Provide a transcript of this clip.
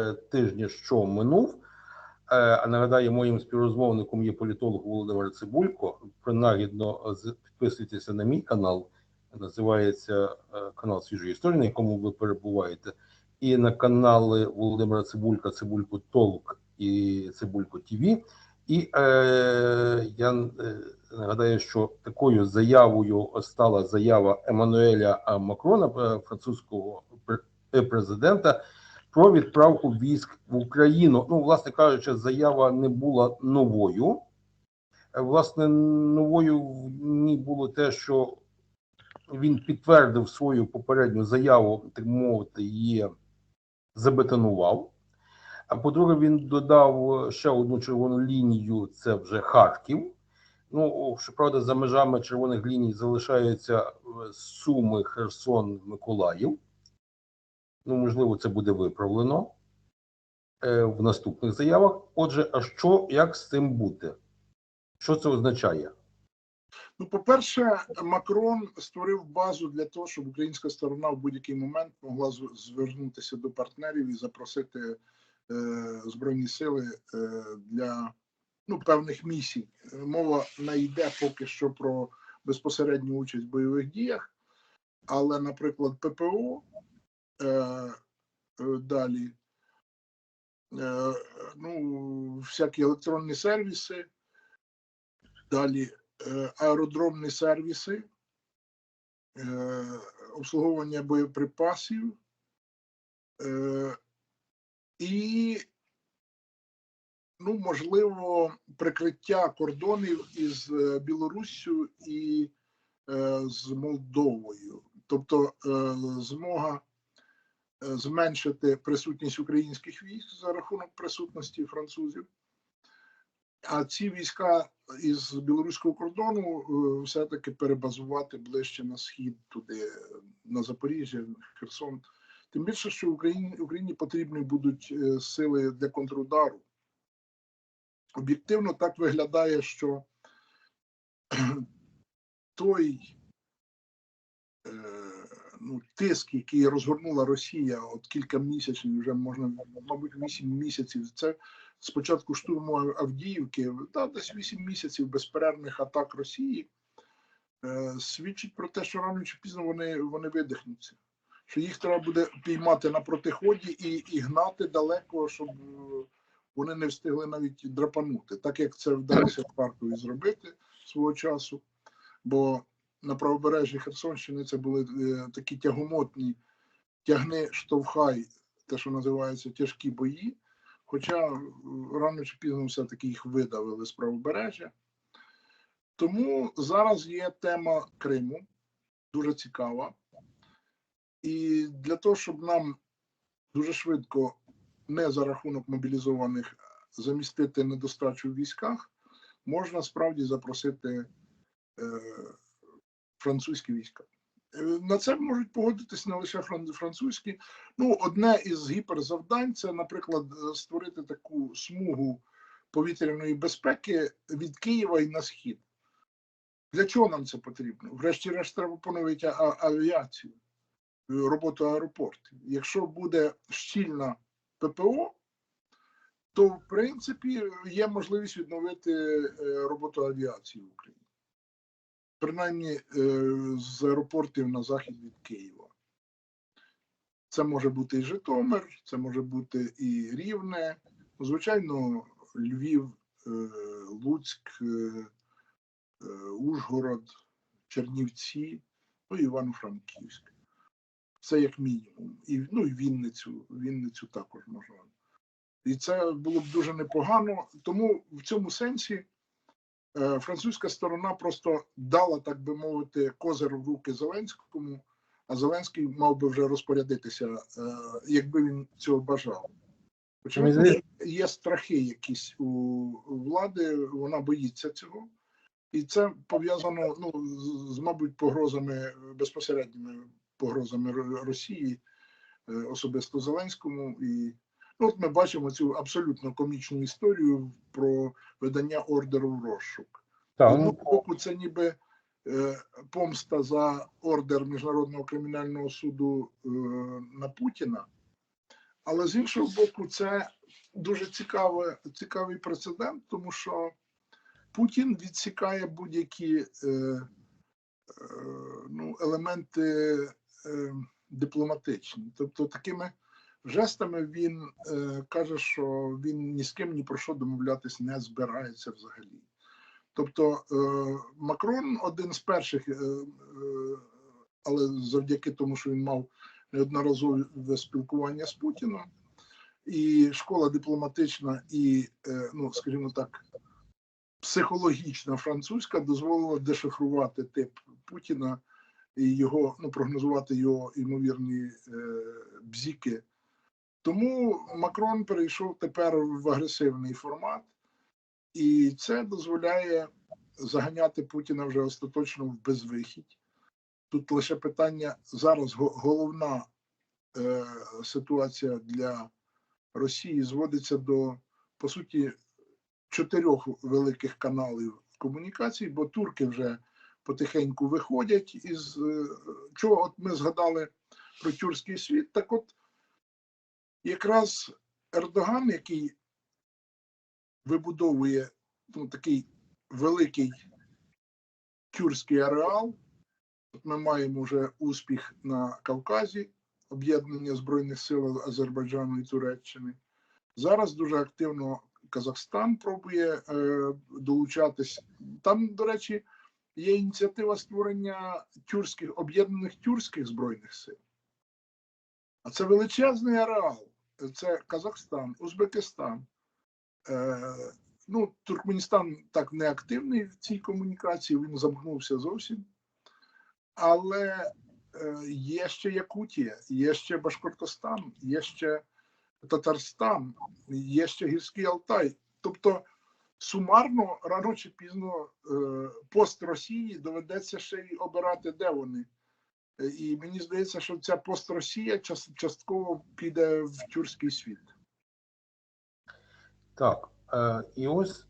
е, тижні, що минув. Е, А нагадаю, моїм співрозмовником є політолог Володимир Цибулько. Принагідно з- підписуйтеся на мій канал. Називається е, канал Свіжої історії, на якому ви перебуваєте, і на канали Володимира Цибулька, Цибулько Толк і Цибулько ТВ. І е, я е, нагадаю, що такою заявою стала заява Еммануеля Макрона, е, французького е, президента, про відправку військ в Україну. Ну, власне кажучи, заява не була новою. Е, Власне, новою в ній було те, що він підтвердив свою попередню заяву, так мовити, її забетонував. А по-друге, він додав ще одну червону лінію: це вже Харків. Ну, щоправда, за межами червоних ліній залишаються е, Суми, Херсон, Миколаїв. Ну, можливо, це буде виправлено е, в наступних заявах. Отже, а що як з цим бути? Що це означає? Ну, по-перше, Макрон створив базу для того, щоб українська сторона в будь-який момент могла звернутися до партнерів і запросити е, збройні сили е, для ну, певних місій. Мова не йде поки що про безпосередню участь в бойових діях, але, наприклад, ППО е, е, далі. Е, ну, всякі електронні сервіси, далі аеродромні сервіси, обслуговування боєприпасів і, ну, можливо, прикриття кордонів із Білоруссю і з Молдовою. Тобто змога зменшити присутність українських військ за рахунок присутності французів. А ці війська із білоруського кордону е, все-таки перебазувати ближче на схід, туди, на Запоріжжя, Херсон. Тим більше, що Україні, Україні потрібні будуть е, сили для контрудару. Об'єктивно так виглядає, що той е, ну, тиск, який розгорнула Росія от кілька місяців, вже можна, мабуть, вісім місяців. Це спочатку штурму Авдіївки, та десь 8 місяців безперервних атак Росії, е, свідчить про те, що рано чи пізно вони, вони видихнуться. Що їх треба буде піймати на протиході і, і гнати далеко, щоб е, вони не встигли навіть драпанути, так як це вдалося в Харкові зробити свого часу. Бо на правобережжі Херсонщини це були е, такі тягомотні тягни штовхай, те, що називається тяжкі бої. Хоча е, рано чи пізно все-таки їх видавили з правобережжя. Тому зараз є тема Криму, дуже цікава. І для того, щоб нам дуже швидко, не за рахунок мобілізованих, замістити недостачу в військах, можна справді запросити е, французькі війська. Е, На це можуть погодитись не лише фран- французькі. Ну, одне із гіперзавдань це, наприклад, е, створити таку смугу повітряної безпеки від Києва і на схід. Для чого нам це потрібно? Врешті-решт, треба поновити авіацію, е, роботу аеропортів. Якщо буде щільна ППО, то в принципі є можливість відновити роботу авіації в Україні. Принаймні е, з аеропортів на захід від Києва. Це може бути і Житомир, це може бути і Рівне, звичайно, Львів, е, Луцьк, е, Ужгород, Чернівці, ну і Івано-Франківськ. Це як мінімум. І, ну, і Вінницю. Вінницю також можна. І це було б дуже непогано. Тому в цьому сенсі французька сторона просто дала, так би мовити, козир в руки Зеленському, а Зеленський мав би вже розпорядитися, е, якби він цього бажав. Що є страхи якісь у влади, вона боїться цього. І це пов'язано ну, з, мабуть, погрозами, безпосередніми погрозами Росії, е, особисто Зеленському. І от ми бачимо цю абсолютно комічну історію про видання ордеру в розшук. З одного боку, це ніби е, помста за ордер Міжнародного кримінального суду е, на Путіна, Але з іншого боку, це дуже цікаве, цікавий прецедент, тому що Путін відсікає будь-які е, е, ну, елементи е, дипломатичні. Тобто такими жестами він е, каже, що він ні з ким ні про що домовлятись не збирається взагалі. Тобто е, Макрон один з перших, е, е, але завдяки тому, що він мав неодноразове спілкування з Путіном, і школа дипломатична, і, е, ну, скажімо так, психологічна французька дозволила дешифрувати тип Путіна і його, ну, прогнозувати його ймовірні е, бзіки. Тому Макрон перейшов тепер в агресивний формат, і це дозволяє заганяти Путіна вже остаточно в безвихідь. Тут лише питання зараз головна е, ситуація для Росії зводиться до по суті чотирьох великих каналів комунікацій, бо турки вже потихеньку виходять із е, чого от ми згадали про тюркський світ. Так от якраз Ердоган, який вибудовує ну, такий великий тюркський ареал, ми маємо вже успіх на Кавказі, об'єднання Збройних сил Азербайджану і Туреччини. Зараз дуже активно Казахстан пробує е, долучатись. Там, до речі, є ініціатива створення тюркських об'єднаних тюркських збройних сил. А це величезний ареал. Це Казахстан, Узбекистан. Е, ну, Туркменістан так не активний в цій комунікації, він замкнувся зовсім. Але е, є ще Якутія, є ще Башкортостан, є ще Татарстан, є ще Гірський Алтай. Тобто сумарно рано чи пізно е, пост Росії доведеться ще й обирати, де вони. Е, І мені здається, що ця пост Росія частково піде в тюркський світ. Так, е, і ось